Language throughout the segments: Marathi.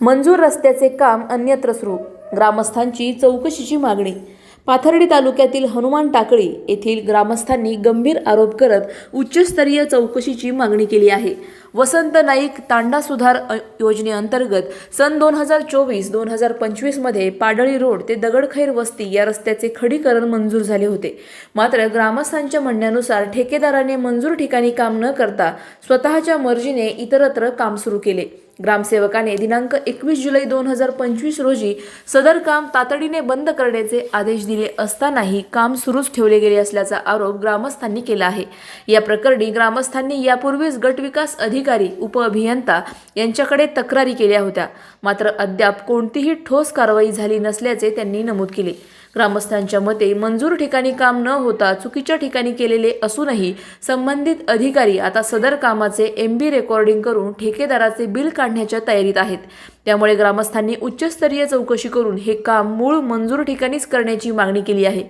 मंजूर रस्त्याचे काम अन्यत्र सुरू. ग्रामस्थांची चौकशीची मागणी. पाथर्डी तालुक्यातील हनुमान टाकळी येथील ग्रामस्थांनी गंभीर आरोप करत उच्चस्तरीय चौकशीची मागणी केली आहे. वसंत नाईक तांडा सुधार योजनेअंतर्गत सन दोन हजार चोवीस दोन हजार पंचवीसमध्ये पाडळी रोड ते दगडखैर वस्ती या रस्त्याचे खडीकरण मंजूर झाले होते. मात्र ग्रामस्थांच्या म्हणण्यानुसार ठेकेदाराने मंजूर ठिकाणी काम न करता स्वतःच्या मर्जीने इतरत्र काम सुरू केले. ग्रामसेवकाने दिनांक एकवीस जुलै दोन हजार पंचवीस रोजी सदर काम तातडीने बंद करण्याचे आदेश दिले असतानाही काम सुरूच ठेवले गेले असल्याचा आरोप ग्रामस्थांनी केला आहे. या प्रकरणी ग्रामस्थांनी यापूर्वीच गटविकास अधिकारी उपअभियंता यांच्याकडे तक्रारी केल्या होत्या. मात्र अद्याप कोणतीही ठोस कारवाई झाली नसल्याचे त्यांनी नमूद केले. ग्रामस्थांच्या मते मंजूर ठिकाणी काम न होता चुकीच्या ठिकाणी केलेले असूनही संबंधित अधिकारी आता सदर कामाचे एम बी रेकॉर्डिंग करून ठेकेदाराचे बिल काढण्याच्या तयारीत आहेत. त्यामुळे ग्रामस्थांनी उच्चस्तरीय चौकशी करून हे काम मूळ मंजूर ठिकाणीच करण्याची मागणी केली आहे.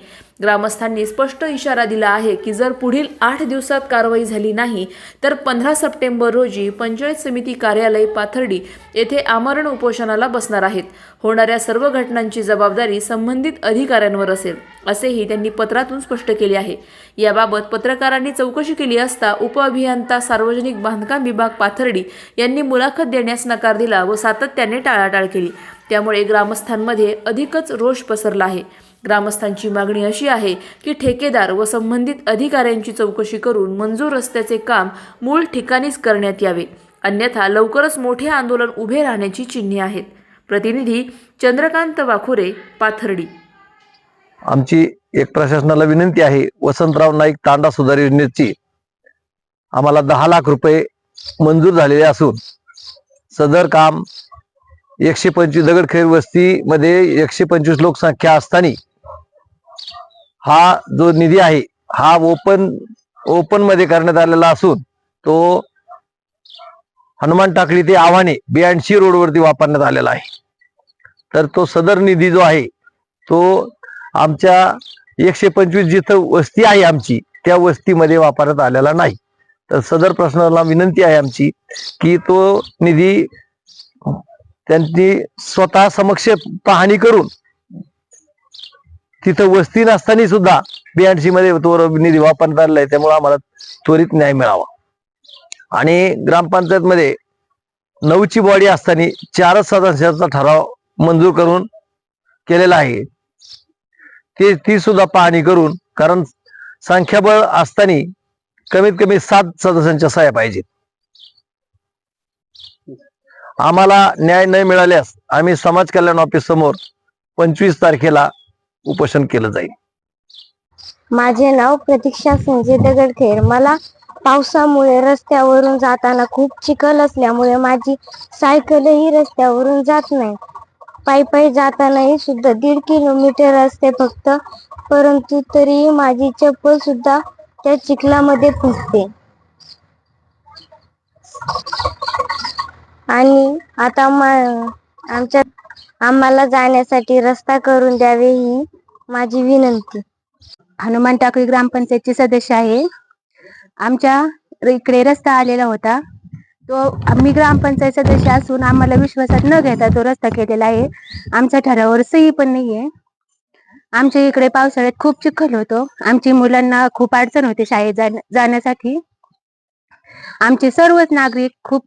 ग्रामस्थांनी स्पष्ट इशारा दिला आहे की जर पुढील आठ दिवसात कारवाई झाली नाही तर पंधरा सप्टेंबर रोजी पंचायत समिती कार्यालय पाथर्डी येथे आमरण उपोषणाला बसणार आहेत. होणाऱ्या सर्व घटनांची जबाबदारी संबंधित अधिकाऱ्यांवर असेल असेही त्यांनी पत्रातून स्पष्ट केले आहे. याबाबत पत्रकारांनी चौकशी केली असता उपअभियंता सार्वजनिक बांधकाम विभाग पाथर्डी यांनी मुलाखत देण्यास नकार दिला व सातत्याने टाळाटाळ केली. त्यामुळे ग्रामस्थांमध्ये अधिकच रोष पसरला आहे. ग्रामस्थांची मागणी अशी आहे की ठेकेदार व संबंधित अधिकाऱ्यांची चौकशी करून मंजूर रस्त्याचे काम मूळ ठिकाणीच करण्यात यावे. अन्यथा लवकरच मोठे आंदोलन उभे राहण्याची चिन्हे आहेत. प्रतिनिधी चंद्रकांत वाखुरे पाथर्डी. आमची एक प्रशासनाला विनंती आहे वसंतराव नाईक तांडा सुधार योजनेची आम्हाला दहा लाख रुपये मंजूर झालेले असून सदर काम एकशे पंचवीस दगडखेर वस्तीमध्ये एकशे पंचवीस लोकसंख्या असताना हा जो निधी आहे हा ओपन ओपनमध्ये करण्यात आलेला असून तो हनुमान टाकळी ते आव्हाने बियाणशी रोडवरती वापरण्यात आलेला आहे. तर तो सदर निधी जो आहे तो आमच्या एकशे पंचवीस जिथं वस्ती आहे आमची त्या वस्तीमध्ये वापरण्यात आलेला नाही. तर सदर प्रश्नाला विनंती आहे आमची की तो निधी त्यांनी स्वतः समक्ष पाहणी करून तिथं वस्ती नसताना सुद्धा बीएनसी मध्ये तो निधी वापरण्यात आलेला आहे त्यामुळे आम्हाला त्वरित न्याय मिळावा. आणि ग्रामपंचायत मध्ये नऊची बॉडी असताना चारच सदस्यांचा ठराव मंजूर करून केलेला आहे. ते ती सुद्धा पाहणी करून कारण संख्याबळ असताना कमीत कमी सात सदस्यांच्या सह्या पाहिजेत. आम्हाला न्याय न मिळाल्यास आम्ही समाज कल्याण ऑफिस समोर पंचवीस तारखेला उपोषण केलं जाईल. माझे नाव प्रतीक्षा संजय दगडखेर. मला पावसामुळे रस्त्यावरून जाताना खूप चिखल असल्यामुळे माझी सायकलही रस्त्यावरून जात नाही. पायी पायी जातानाही सुद्धा दीड किलोमीटर असते फक्त परंतु तरीही माझी चप्पल सुद्धा त्या चिखलामध्ये फुटते आणि आता मा- आमच्या आम्हाला जाण्यासाठी रस्ता करून द्यावे ही माझी विनंती. हनुमान टाकळी ग्रामपंचायतची सदस्य आहे. आमच्या इकडे रस्ता आलेला होता. तो आम्ही ग्रामपंचायत सदस्य असून आम्हाला विश्वासात न घेता तो रस्ता केलेला आहे. आमच्या ठरावर सही पण नाहीये. आमच्या इकडे पावसाळ्यात खूप चिखल होतो. आमची मुलांना खूप अडचण होते शाळेत जाण्यासाठी. आमचे सर्वच नागरिक खूप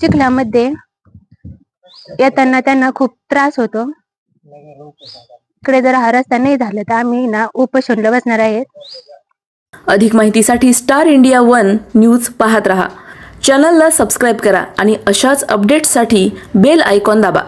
चिखलामध्ये येताना त्यांना खूप त्रास होतो. इकडे जर हा रस्ता नाही झाला तर आम्ही ना उपोषणला बसणार आहेत. अधिक माहितीसाठी स्टार इंडिया वन न्यूज पाहत रहा. चॅनलला सबस्क्राईब करा आणि अशाच अपडेट्ससाठी बेल आयकॉन दाबा.